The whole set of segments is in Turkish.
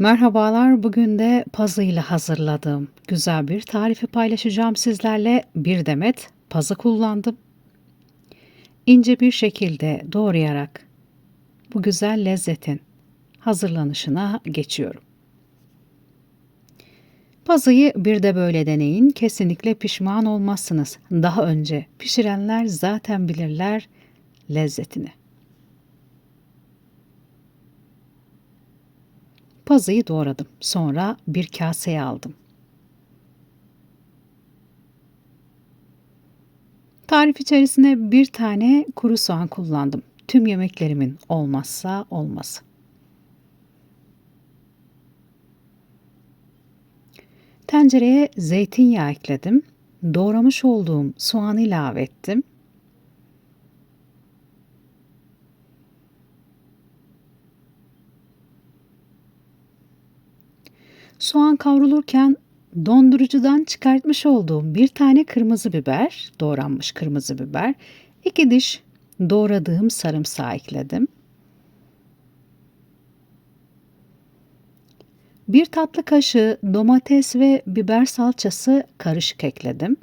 Merhabalar. Bugün de pazı ile hazırladığım güzel bir tarifi paylaşacağım sizlerle. Bir demet pazı kullandım. İnce bir şekilde doğrayarak bu güzel lezzetin hazırlanışına geçiyorum. Pazıyı bir de böyle deneyin. Kesinlikle pişman olmazsınız. Daha önce pişirenler zaten bilirler lezzetini. Pazıyı doğradım. Sonra bir kaseye aldım. Tarif içerisine bir tane kuru soğan kullandım. Tüm yemeklerimin olmazsa olmazı. Tencereye zeytinyağı ekledim. Doğramış olduğum soğanı ilave ettim. Soğan kavrulurken dondurucudan çıkartmış olduğum bir tane kırmızı biber, doğranmış kırmızı biber, iki diş doğradığım sarımsağı ekledim. Bir tatlı kaşığı domates ve biber salçası karışık ekledim.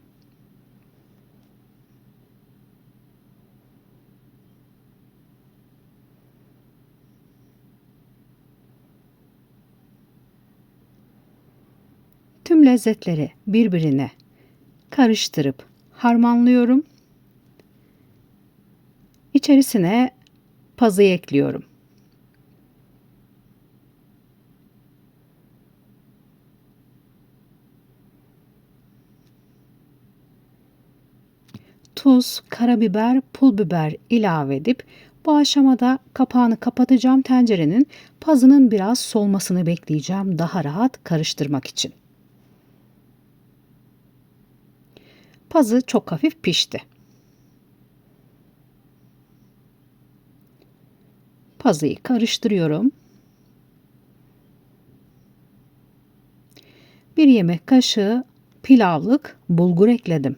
Tüm lezzetleri birbirine karıştırıp harmanlıyorum. İçerisine pazıyı ekliyorum. Tuz, karabiber, pul biber ilave edip bu aşamada kapağını kapatacağım tencerenin pazının biraz solmasını bekleyeceğim daha rahat karıştırmak için. Pazı çok hafif pişti. Pazıyı karıştırıyorum. Bir yemek kaşığı pilavlık bulgur ekledim.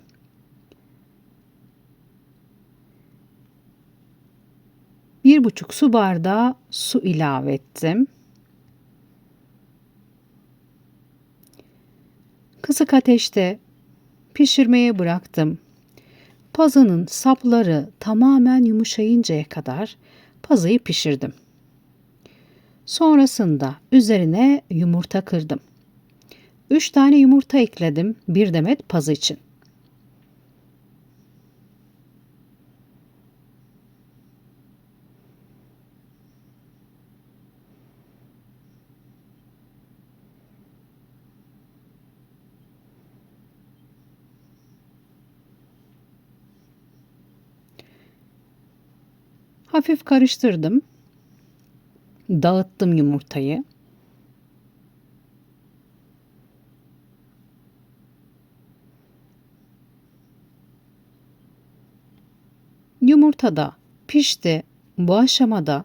Bir buçuk su bardağı su ilave ettim. Kısık ateşte pişirmeye bıraktım. Pazının sapları tamamen yumuşayıncaya kadar pazıyı pişirdim. Sonrasında üzerine yumurta kırdım. 3 tane yumurta ekledim bir demet pazı için. Hafif karıştırdım. Dağıttım yumurtayı. Yumurta da pişti. Bu aşamada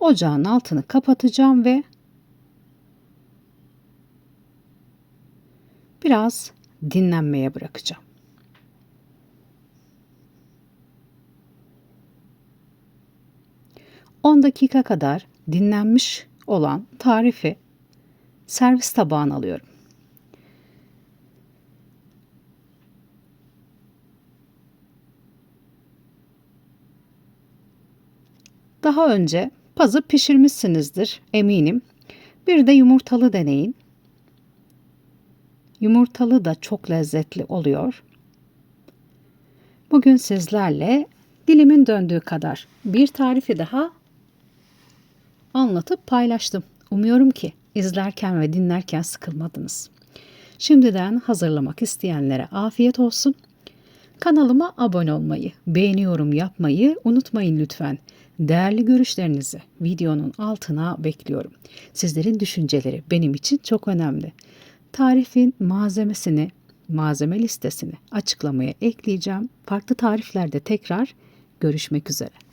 ocağın altını kapatacağım ve biraz dinlenmeye bırakacağım. 10 dakika kadar dinlenmiş olan tarifi servis tabağına alıyorum. Daha önce pazı pişirmişsinizdir eminim. Bir de yumurtalı deneyin. Yumurtalı da çok lezzetli oluyor. Bugün sizlerle dilimin döndüğü kadar bir tarifi daha anlatıp paylaştım. Umuyorum ki izlerken ve dinlerken sıkılmadınız. Şimdiden hazırlamak isteyenlere afiyet olsun. Kanalıma abone olmayı, beğeni yorum yapmayı unutmayın lütfen. Değerli görüşlerinizi videonun altına bekliyorum. Sizlerin düşünceleri benim için çok önemli. Tarifin malzemesini, malzeme listesini açıklamaya ekleyeceğim. Farklı tariflerde tekrar görüşmek üzere.